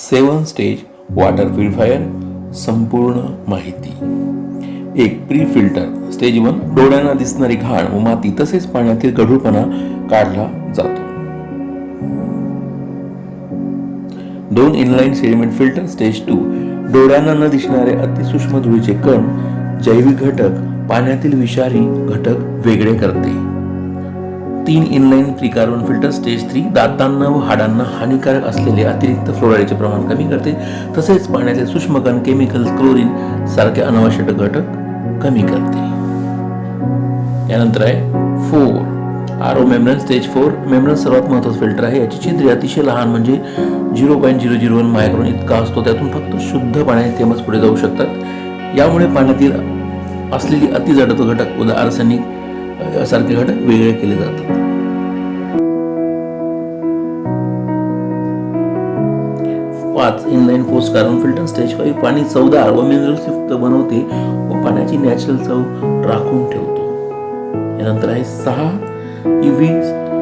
सेवन stage water purifier संपूर्ण माहिती. एक प्री फिल्टर स्टेज वन डोळ्यांना दिसणारी घाण व माती तसेच पाण्यातील गढूळपणा काढला जातो. दोन inline sediment filter stage two डोळ्यांना न दिसणारे अतिसूक्ष्म धुळीचे कण जैविक घटक पाण्यातील विषारी घटक वेगळे करते. तीन inline free carbon filter stage three दातांना व हाडांना हानिकारक असलेले अतिरिक्त फ्लोराईडचे प्रमाण कमी करते. तसेच पाण्यातील सूक्ष्मकण केमिकल क्लोरीन सारखे अनावश्यक घटक कमी करते. यानंतर आहे four R O membrane stage four membrane सर्वात महत्वाचं फिल्टर आहे. याची छिद्रे अतिशय लहान म्हणजे zero point zero zero one micron इतका असतो. त्यातून फक्त शुद्ध पाण्याचे थेंबच पुढे जाऊ शकतात. यामुळे पाण्यातील असलेली अतिजडत्व घटक उदा आर्सेनिक सारखे घटक वेगळे केले जातात. पाच inline force carbon filter stage five पाणी चवदार व मिनरल्स युक्त बनवते व पाण्याची नॅचरल चव राखून ठेवतो. यानंतर आहे सहा UV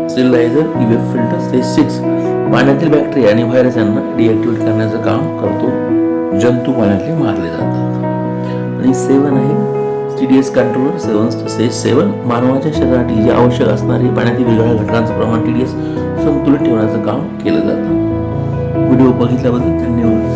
steriliser UV filter stage six पाण्यातील बॅक्टेरिया आणि व्हायरस यांना डिॲक्टिवेट करण्याचं काम करतो. जंतू पाण्यातले मारले जातात. आणि सेवन आहे TDS controller seven stage seven मानवाच्या शरीरासाठी जे आवश्यक असणारे पाण्यातील वेगवेगळ्या घटकांचं प्रमाण टीडीएस संतुलित ठेवण्याचं काम केलं जातं. व्हिडिओ बघितल्याबद्दल धन्यवाद.